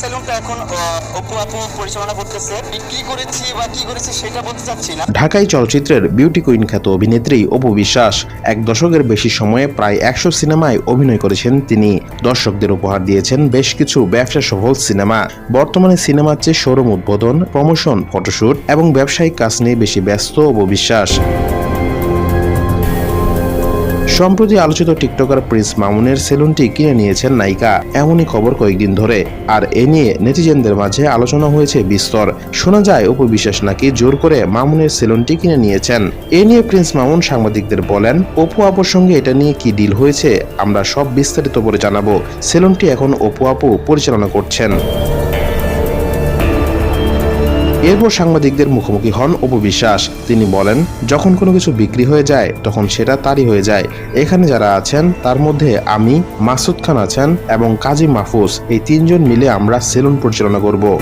সেলুনটা এখন অপু আপু পরিচালনা করতেছে। বিক্রি করেছি বা কি করেছি সেটা বলতে চাচ্ছি না। ঢাকাই চলচ্চিত্রের বিউটি কুইন খ্যাত অভিনেত্রী অপু বিশ্বাস এক দশকের বেশি সময়ে প্রায় একশো সিনেমায় অভিনয় করেছেন তিনি। দর্শকদের উপহার দিয়েছেন বেশ কিছু ব্যবসা সফল সিনেমা। বর্তমানে সিনেমার চেয়ে শোরুম উদ্বোধন, প্রমোশন, ফটোশুট এবং ব্যবসায়িক কাজ নিয়ে বেশি ব্যস্ত অপু বিশ্বাস। সম্প্রতি আলোচিত টিকটকার প্রিন্স মামুনের সেলুনটি কিনে নিয়েছেন নায়িকা। এমনই খবর কয়েকদিন ধরে। আর এ নিয়ে নেটিজেনদের মাঝে আলোচনা হয়েছে বিস্তর। শোনা যায়, অপু বিশ্বাস নাকি জোর করে মামুনের সেলুনটি কিনে নিয়েছেন। এ নিয়ে প্রিন্স মামুন সাংবাদিকদের বলেন, অপু আপুর সঙ্গে এটা নিয়ে কি ডিল হয়েছে? আমরা সব বিস্তারিত করে জানাব। সেলুনটি এখন অপু আপু পরিচালনা করছেন। এরপর সাংবাদিকদের মুখোমুখি হন অপু বিশ্বাস। তিনি বলেন, যখন কোনো কিছু বিক্রি হয়ে যায়, তখন সেটা তারই হয়ে যায়। এখানে যারা আছেন, তার মধ্যে আমি, মাসুদ খান আছেন এবং কাজী মাহফুজ, এই তিনজন মিলে আমরা সেলুন পরিচালনা করব।